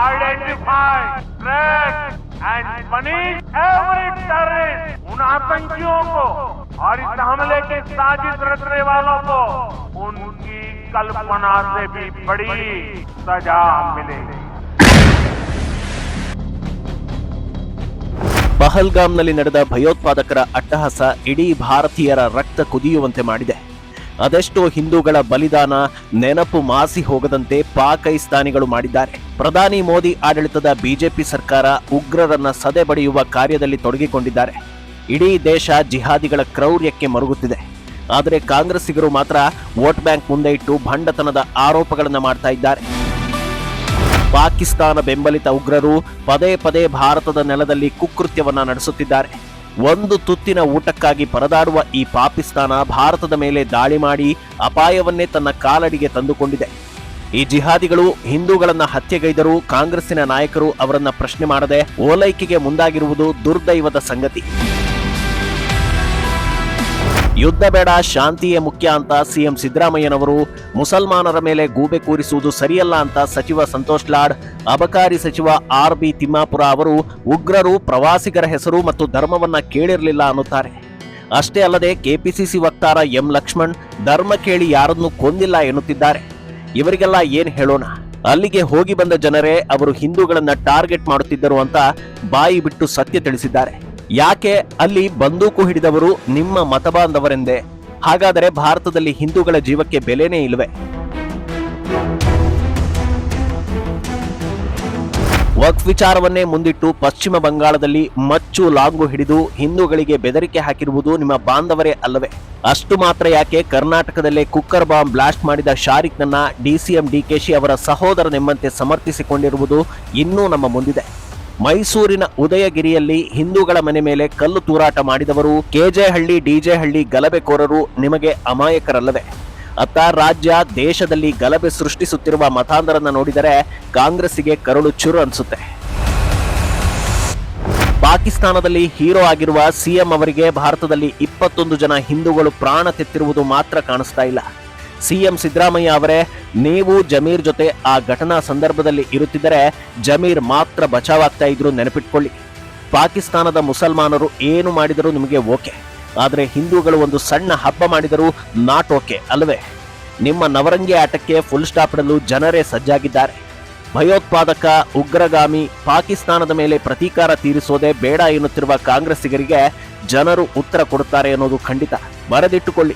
identify, track and punish every terrorist. उन आतंकियों को और इस हमले के साजिश रचने वालों को उनकी कल्पना से भी बड़ी सजा मिलेगी ಪಹಲ್ಗಾಮ್ನಲ್ಲಿ ನಡೆದ ಭಯೋತ್ಪಾದಕರ ಅಟ್ಟಹಾಸ ಇಡೀ ಭಾರತೀಯರ ರಕ್ತ ಕುದಿಯುವಂತೆ ಮಾಡಿದೆ ಅದೆಷ್ಟೋ ಹಿಂದೂಗಳ ಬಲಿದಾನ ನೆನಪು ಮಾಸಿ ಹೋಗದಂತೆ ಪಾಕೈಸ್ತಾನಿಗಳು ಮಾಡಿದ್ದಾರೆ. ಪ್ರಧಾನಿ ಮೋದಿ ಆಡಳಿತದ ಬಿಜೆಪಿ ಸರ್ಕಾರ ಉಗ್ರರನ್ನ ಸದೆ ಬಡಿಯುವ ಕಾರ್ಯದಲ್ಲಿ ತೊಡಗಿಕೊಂಡಿದ್ದಾರೆ. ಇಡೀ ದೇಶ ಜಿಹಾದಿಗಳ ಕ್ರೌರ್ಯಕ್ಕೆ ಮರುಗುತ್ತಿದೆ. ಆದರೆ ಕಾಂಗ್ರೆಸ್ಸಿಗರು ಮಾತ್ರ ವೋಟ್ ಬ್ಯಾಂಕ್ ಮುಂದೆ ಇಟ್ಟು ಭಂಡತನದ ಆರೋಪಗಳನ್ನು ಮಾಡ್ತಾ ಇದ್ದಾರೆ. ಪಾಕಿಸ್ತಾನ ಬೆಂಬಲಿತ ಉಗ್ರರು ಪದೇ ಪದೇ ಭಾರತದ ನೆಲದಲ್ಲಿ ಕುಕೃತ್ಯವನ್ನ ನಡೆಸುತ್ತಿದ್ದಾರೆ. ಒಂದು ತುತ್ತಿನ ಊಟಕ್ಕಾಗಿ ಪರದಾಡುವ ಈ ಪಾಕಿಸ್ತಾನ ಭಾರತದ ಮೇಲೆ ದಾಳಿ ಮಾಡಿ ಅಪಾಯವನ್ನೇ ತನ್ನ ಕಾಲಡಿಗೆ ತಂದುಕೊಂಡಿದೆ. ಈ ಜಿಹಾದಿಗಳು ಹಿಂದೂಗಳನ್ನ ಹತ್ಯೆಗೈದರು ಕಾಂಗ್ರೆಸ್ಸಿನ ನಾಯಕರು ಅವರನ್ನ ಪ್ರಶ್ನೆ ಮಾಡದೆ ಓಲೈಕೆಗೆ ಮುಂದಾಗಿರುವುದು ದುರ್ದೈವದ ಸಂಗತಿ. ಯುದ್ಧ ಬೇಡ, ಶಾಂತಿಯೇ ಮುಖ್ಯ ಅಂತ ಸಿಎಂ ಸಿದ್ದರಾಮಯ್ಯನವರು ಮುಸಲ್ಮಾನರ ಮೇಲೆ ಗೂಬೆ ಕೂರಿಸುವುದು ಸರಿಯಲ್ಲ ಅಂತ ಸಚಿವ ಸಂತೋಷ್ ಲಾಡ್, ಅಬಕಾರಿ ಸಚಿವ ಆರ್ ಬಿ ತಿಮ್ಮಾಪುರ ಅವರು ಉಗ್ರರು ಪ್ರವಾಸಿಗರ ಹೆಸರು ಮತ್ತು ಧರ್ಮವನ್ನ ಕೇಳಿರಲಿಲ್ಲ ಅನ್ನುತ್ತಾರೆ. ಅಷ್ಟೇ ಅಲ್ಲದೆ ಕೆಪಿಸಿಸಿ ವಕ್ತಾರ ಎಂ ಲಕ್ಷ್ಮಣ್ ಧರ್ಮ ಕೇಳಿ ಯಾರನ್ನೂ ಕೊಂದಿಲ್ಲ ಎನ್ನುತ್ತಿದ್ದಾರೆ. ಇವರಿಗೆಲ್ಲ ಏನ್ ಹೇಳೋಣ? ಅಲ್ಲಿಗೆ ಹೋಗಿ ಬಂದ ಜನರೇ ಅವರು ಹಿಂದೂಗಳನ್ನ ಟಾರ್ಗೆಟ್ ಮಾಡುತ್ತಿದ್ದರು ಅಂತ ಬಾಯಿ ಬಿಟ್ಟು ಸತ್ಯ ತಿಳಿಸಿದ್ದಾರೆ. ಯಾಕೆ ಅಲ್ಲಿ ಬಂದೂಕು ಹಿಡಿದವರು ನಿಮ್ಮ ಮತಬಾಂಧವರೆಂದೇ? ಹಾಗಾದರೆ ಭಾರತದಲ್ಲಿ ಹಿಂದೂಗಳ ಜೀವಕ್ಕೆ ಬೆಲೆನೇ ಇಲ್ವೇ ವಕ್ ವಿಚಾರವನ್ನೇ ಮುಂದಿಟ್ಟು ಪಶ್ಚಿಮ ಬಂಗಾಳದಲ್ಲಿ ಮಚ್ಚು ಲಾಂಗು ಹಿಡಿದು ಹಿಂದೂಗಳಿಗೆ ಬೆದರಿಕೆ ಹಾಕಿರುವುದು ನಿಮ್ಮ ಬಾಂಧವರೇ ಅಲ್ಲವೇ? ಅಷ್ಟು ಮಾತ್ರ ಯಾಕೆ ಕರ್ನಾಟಕದಲ್ಲೇ ಕುಕ್ಕರ್ ಬಾಂಬ್ ಬ್ಲಾಸ್ಟ್ ಮಾಡಿದ ಶಾರಿಕ್ನನ್ನ ಡಿಸಿಎಂ ಡಿಕೆಶಿ ಅವರ ಸಹೋದರನೆಂಬಂತೆ ಸಮರ್ಥಿಸಿಕೊಂಡಿರುವುದು ಇನ್ನೂ ನಮ್ಮ ಮುಂದಿದೆ. ಮೈಸೂರಿನ ಉದಯಗಿರಿಯಲ್ಲಿ ಹಿಂದೂಗಳ ಮನೆ ಮೇಲೆ ಕಲ್ಲು ತೂರಾಟ ಮಾಡಿದವರು ಕೆಜೆಹಳ್ಳಿ, ಡಿಜೆಹಳ್ಳಿ ಗಲಭೆಕೋರರು ನಿಮಗೆ ಅಮಾಯಕರಲ್ಲವೇ ಅತ್ತ ರಾಜ್ಯ ದೇಶದಲ್ಲಿ ಗಲಭೆ ಸೃಷ್ಟಿಸುತ್ತಿರುವ ಮತಾಂಧರನ್ನ ನೋಡಿದರೆ ಕಾಂಗ್ರೆಸ್ಸಿಗೆ ಕರುಳು ಚುರು ಅನಿಸುತ್ತೆ. ಪಾಕಿಸ್ತಾನದಲ್ಲಿ ಹೀರೋ ಆಗಿರುವ ಸಿಎಂ ಅವರಿಗೆ ಭಾರತದಲ್ಲಿ ಇಪ್ಪತ್ತೊಂದು ಜನ ಹಿಂದೂಗಳು ಪ್ರಾಣ ತೆತ್ತಿರುವುದು ಮಾತ್ರ ಕಾಣಿಸ್ತಾ ಇಲ್ಲ. ಸಿಎಂ ಸಿದ್ದರಾಮಯ್ಯ ಅವರೇ, ನೀವು ಜಮೀರ್ ಜೊತೆ ಆ ಘಟನಾ ಸಂದರ್ಭದಲ್ಲಿ ಇರುತ್ತಿದ್ದರೆ ಜಮೀರ್ ಮಾತ್ರ ಬಚಾವಾಗ್ತಾ ಇದ್ರು ನೆನಪಿಟ್ಕೊಳ್ಳಿ. ಪಾಕಿಸ್ತಾನದ ಮುಸಲ್ಮಾನರು ಏನು ಮಾಡಿದರೂ ನಿಮಗೆ ಓಕೆ. ಆದರೆ ಹಿಂದೂಗಳು ಒಂದು ಸಣ್ಣ ಹಬ್ಬ ಮಾಡಿದರೂ ನಾಟ್ ಓಕೆ ಅಲ್ವೇ. ನಿಮ್ಮ ನವರಂಗಿ ಆಟಕ್ಕೆ ಫುಲ್ ಸ್ಟಾಪ್ ಇಡಲು ಜನರೇ ಸಜ್ಜಾಗಿದ್ದಾರೆ. ಭಯೋತ್ಪಾದಕ, ಉಗ್ರಗಾಮಿ, ಪಾಕಿಸ್ತಾನದ ಮೇಲೆ ಪ್ರತೀಕಾರ ತೀರಿಸೋದೇ ಬೇಡ ಎನ್ನುತ್ತಿರುವ ಕಾಂಗ್ರೆಸ್ಸಿಗರಿಗೆ ಜನರು ಉತ್ತರ ಕೊಡುತ್ತಾರೆ ಅನ್ನೋದು ಖಂಡಿತ. ಬರೆದಿಟ್ಟುಕೊಳ್ಳಿ